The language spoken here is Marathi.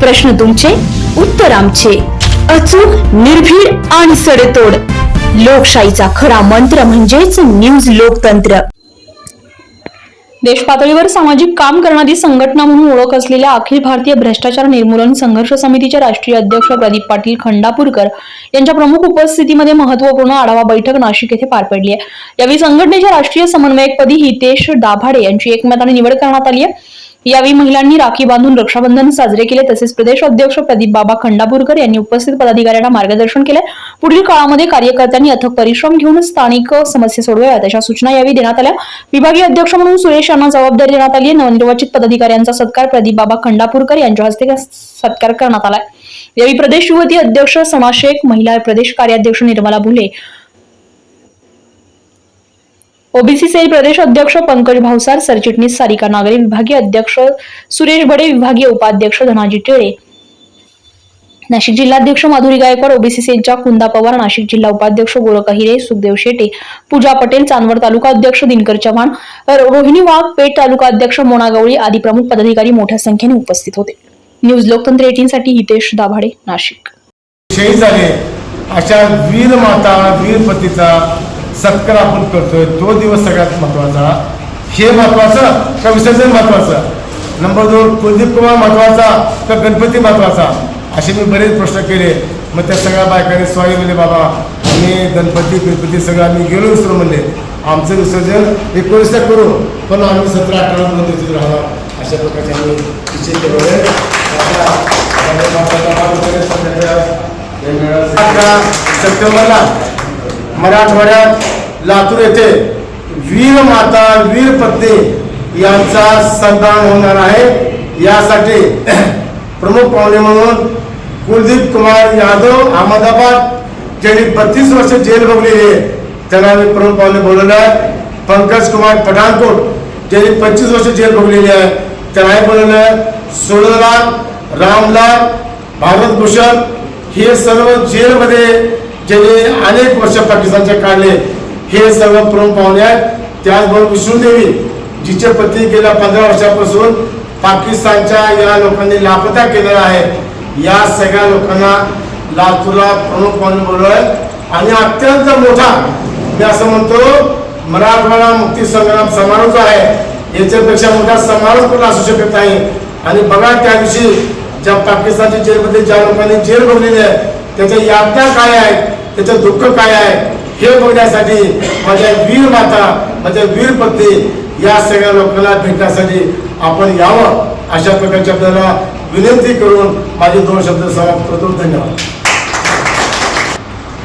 प्रश्न तुमचे उत्तर आमचे. अचूक निर्भीड आणि सडेतोड. लोकशाहीचा खरा मंत्र म्हणजेच न्यूज लोकतंत्र. देश पातळीवर सामाजिक काम करणारी संघटना म्हणून ओळख असलेल्या अखिल भारतीय भ्रष्टाचार निर्मूलन संघर्ष समितीचे राष्ट्रीय अध्यक्ष प्रदीप पाटील खंडापूरकर यांच्या प्रमुख उपस्थितीमध्ये महत्त्वपूर्ण आढावा बैठक नाशिक येथे पार पडली आहे. यावेळी संघटनेच्या राष्ट्रीय समन्वयकपदी हितेश दाभाडे यांची एकमताने निवड करण्यात आली आहे. यावेळी महिलांनी राखी बांधून रक्षाबंधन साजरे केले. तसेच प्रदेश अध्यक्ष प्रदीप बाबा खंडापूरकर यांनी उपस्थित पदाधिकाऱ्यांना मार्गदर्शन केले. पुढील काळामध्ये कार्यकर्त्यांनी अथक परिश्रम घेऊन स्थानिक समस्या सोडवाव्यात. अशा सूचना यावेळी देण्यात आल्या. विभागीय अध्यक्ष म्हणून सुरेश यांना जबाबदारी देण्यात आली नवनिर्वाचित पदाधिकाऱ्यांचा सत्कार प्रदीप बाबा खंडापूरकर यांच्या हस्ते सत्कार करण्यात आलाय यावेळी प्रदेश युवती अध्यक्ष समाशेख महिला प्रदेश कार्याध्यक्ष निर्मला भुले ओबीसी सेल प्रदेश अध्यक्ष पंकज भावसार सरचिटणीस सारिका नागरे विभागीय अध्यक्ष सुरेश बडे विभागीय उपाध्यक्ष धनाजी टिळे नाशिक जिल्हाध्यक्ष माधुरी गायकवाड ओबीसी सेलच्या कुंदा पवार नाशिक जिल्हा उपाध्यक्ष गोरख हिरे सुखदेव शेटे पूजा पटेल चांदवड तालुका अध्यक्ष दिनकर चव्हाण रोहिणी वाघ पेठ तालुका अध्यक्ष मोना गवळी आदी प्रमुख पदाधिकारी मोठ्या संख्येने उपस्थित होते. न्यूज लोकतंत्र एटीन साठी हितेश दाभाडे नाशिक. शहीद झाले अशा वीर माता वीर पतीचा सत्कार आपण करतोय तो दिवस सगळ्यात महत्त्वाचा. हे महत्वाचं का विसर्जन महत्वाचं? नंबर दोन कुलदीप कुमार महत्त्वाचा का गणपती महत्त्वाचा? असे मी बरेच प्रश्न केले. मग त्या सगळ्या बायकांनी स्वामी म्हणले बाबा आम्ही गणपती गणपती सगळं आम्ही गेलो विसरून म्हणले. आमचं विसर्जन एकोणीसला करू. पण आम्ही सतरा अठरा मध्ये तिथे राहणार. अशा प्रकारचे आम्ही निश्चित केलेलं. आहे सप्टेंबरला मराठवाड्यात लातूर येथे वीर माता वीर पत्नी यांचा सन्मान होणार आहे. यासाठी प्रमुख पाहुणे म्हणून कुलदीप कुमार यादव अहमदाबाद ज्यांनी बत्तीस वर्ष जेल भोगलेली आहे त्यांना मी प्रमुख पाहुणे बोलवलं आहे. पंकज कुमार पठाणकोट ज्यांनी पंचवीस वर्ष जेल भोगलेली आहे त्यांनाही बोलवलं आहे. सोडलाल रामलाल भारत भूषण हे सर्व जेलमध्ये ज्यांनी अनेक वर्ष पाकिस्तानचे काढले हे सर्व प्रमुख पाहुणे आहेत त्याचबरोबर विष्णुदेवी जिचे पती गेल्या पंधरा वर्षापासून पाकिस्तानच्या या लोकांनी लापता केलेला आहे. या सगळ्या लोकांना लातूरला प्रमुख पाहुणे बोलवलंय आणि अत्यंत मोठा मी असं म्हणतो मराठवाडा मुक्ती संग्राम समारोह जो आहे याच्यापेक्षा मोठा समारोह पण असू शकत नाही. आणि बघा त्या दिवशी ज्या पाकिस्तानच्या जेलमध्ये ज्या लोकांनी जेल भरलेली आहे त्याच्या यातना काय आहेत? त्याचं दुःख काय आहे हे बघण्यासाठी माझ्या वीर माता माझ्या वीर पत्नी या सगळ्या लोकांना भेटण्यासाठी आपण यावं अशा प्रकारच्या आपल्याला विनंती करून माझे दोन शब्द समाप्त करतो. धन्यवाद.